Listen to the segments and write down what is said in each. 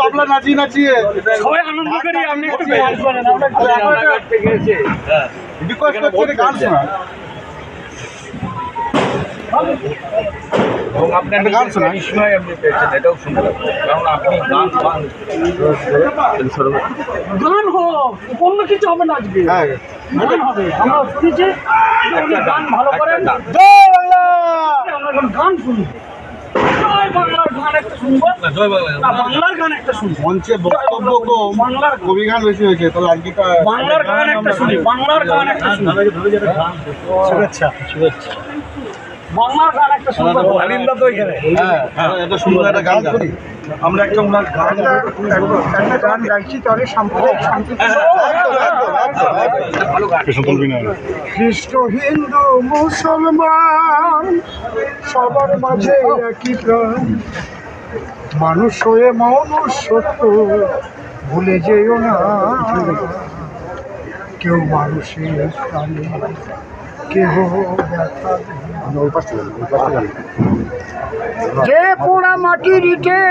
তবলা নাচিয়ে নাচিয়ে। সবাই আনন্দ করি আপনি। Request করছি গান শোনান। এবং আপনার গান শোনা বিস্ময় আপনি পেয়েছেন এটাও শুনতে কারণ আপনি গান গান গান হোক অন্য কিছু হবে না আজকে। হ্যাঁ। গান হবে। আমরা শুনেছি গান ভালো করেন। জয় বাংলা! আমরা এখন গান শুনি জয় বাংলার গান একটা শুনব। জয় বাংলা। বাংলার গান একটা শুনব। মঞ্চে বক্তব্য কম। বাংলার কবি গান বেশি হয়েছে তাহলে আজকে বাংলার গান একটা শুনি বাংলার গান একটা শুনি। শুভেচ্ছা। শুভেচ্ছা। গান একটা শুনব আলিন্দা তো এখানে হ্যাঁ এটা সুন্দর একটা গান করি আমরা একটা ওনার গান একটা গান গাইছি তাহলে সাম্প্রদায়িক শান্তি খ্রিস্ট হিন্দু মুসলমান সবার মাঝে একই প্রাণ মানুষ হয়ে মানুষ সত্য ভুলে যেও না কেউ মানুষের প্রাণে কেহ যে পোড়া মাটির ইটে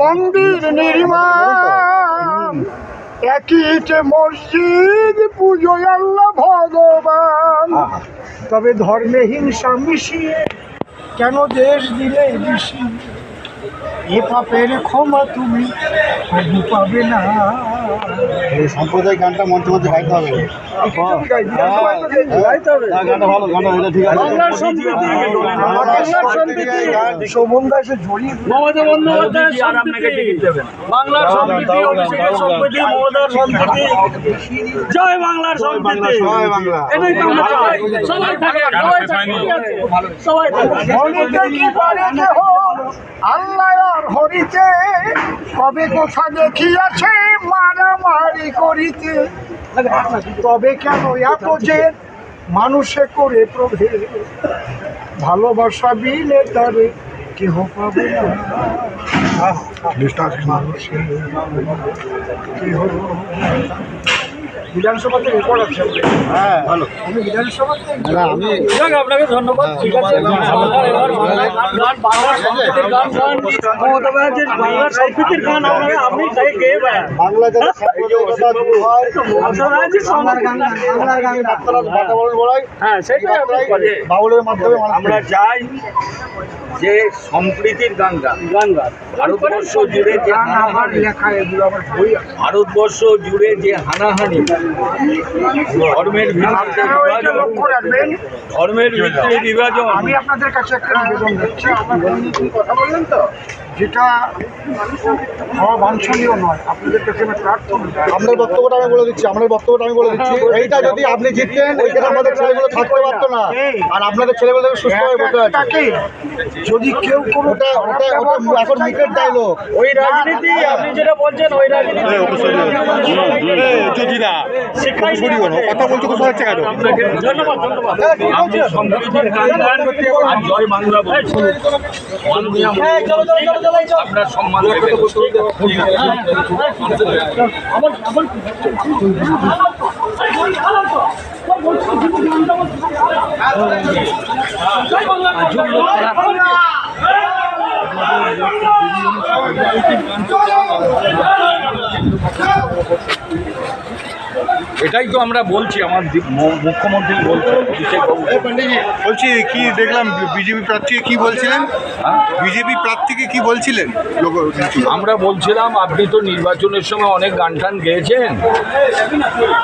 মন্দির নির্মাণ একই ইটে মসজিদ পুজোয় আল্লাহ ভগবান। তবে ধর্মে হিংসা মিশিয়ে কেন দেশ দিলে বেশি এ পাপের ক্ষমা তুমি পাবে না। এই সম্প্রদায় গানটা মঞ্চে মধ্যে গাইতে হবে। গানটা ভালো গানটা এটা ঠিক আছে। জয় বাংলার সম্প্রীতি। জয় বাংলা। এটাই তো আমরা চাই। সবাই থাকে থাকে আল্লাহ আর হরিতে কবে কোথা দেখিয়াছে? মারামারি করিতে তবে কেন এত যে মানুষে করে প্রভে ভালোবাসা বিলে তারে কেহ পাবে না মানুষে কেহ বিধানসভাতে রেকর্ড আছে। হ্যাঁ। ভালো। আমি বিধানসভাতে আমি আপনাকে ধন্যবাদ। ঠিক আছে বাংলার এবার বাংলায় গান গান বাংলার সম্প্রীতির গান গান মমতা ব্যানার্জির বাংলার সম্প্রীতির গান আপনাকে আপনি তাই গেয়ে বাংলা যাতে সাম্প্রদায়িকতা দূর হয়। মমতা ব্যানার্জির বাংলার গান বাংলার গান ডাক্তার বাটা বল বলাই হ্যাঁ সেটাই আপনি করেন বাউলের মাধ্যমে আমরা চাই যে সম্প্রীতির গানটা গান। গান ভারতবর্ষ জুড়ে যে আমার ভারতবর্ষ জুড়ে যে হানাহানি ধর্মের ভিত্তিতে আপনারাও এটা বিভাজন। লক্ষ্য রাখবেন। ধর্মের বিভাজন। আমি আপনাদের কাছে একটা নিবেদন দিচ্ছি। আপনার কথা বললেন তো? যেটা হওয়া বাঞ্ছনীয় নয়। আপনাদের কাছে আমি প্রার্থনা আপনার বক্তব্যটা আমি বলে দিচ্ছি আপনার বক্তব্যটা আমি বলে দিচ্ছি। এইটা যদি আপনি জিততেন এইখানে আমাদের ছেলেগুলো থাকতে পারতো না। আর আপনাদের ছেলেগুলো সুস্থভাবে বসে আছে। যদি কেউ কোনো ওটা ওটা এখন মিটের ডায়লগ ওই রাজনীতি আপনি যেটা বলছেন ওই রাজনীতি। শিক্ষাই কথা বলতে কোথাও হচ্ছে কেন ধন্যবাদ ধন্যবাদ। জয় বাংলা মুখ্যমন্ত্রী আপনার সম্মান আমার আমার এটাই তো আমরা বলছি আমার মুখ্যমন্ত্রী বলছে অভিষেক বাবু। বলছি কি দেখলাম বিজেপি প্রার্থীকে কি বলছিলেন? হ্যাঁ? বিজেপি প্রার্থীকে কি বলছিলেন? আমরা বলছিলাম আপনি তো নির্বাচনের সময় অনেক গান টান গেয়েছেন।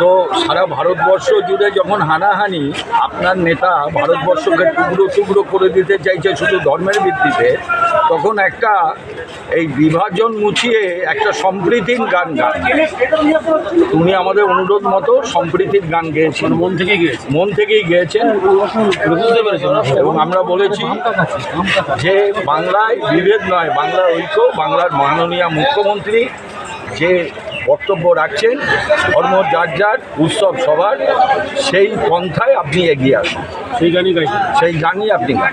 তো সারা ভারতবর্ষ জুড়ে যখন হানাহানি আপনার নেতা ভারতবর্ষকে টুকরো টুকরো করে দিতে চাইছে শুধু ধর্মের ভিত্তিতে তখন একটা এই বিভাজন মুছিয়ে একটা সম্প্রীতির গান গান। তুমি আমাদের অনুরোধ মতো সম্প্রীতির গান গেয়েছেন। মন থেকে গিয়েছেন? মন থেকেই গেয়েছেন। বুঝতে পেরেছেন? এবং আমরা বলেছি যে বাংলায় বিভেদ নয় বাংলার ঐক্য বাংলার মাননীয় মুখ্যমন্ত্রী যে বক্তব্য রাখছেন ধর্ম যার যার উৎসব সবার সেই পন্থায় আপনি এগিয়ে আসুন। সেই গানই গাইছেন? সেই গানই আপনি গান।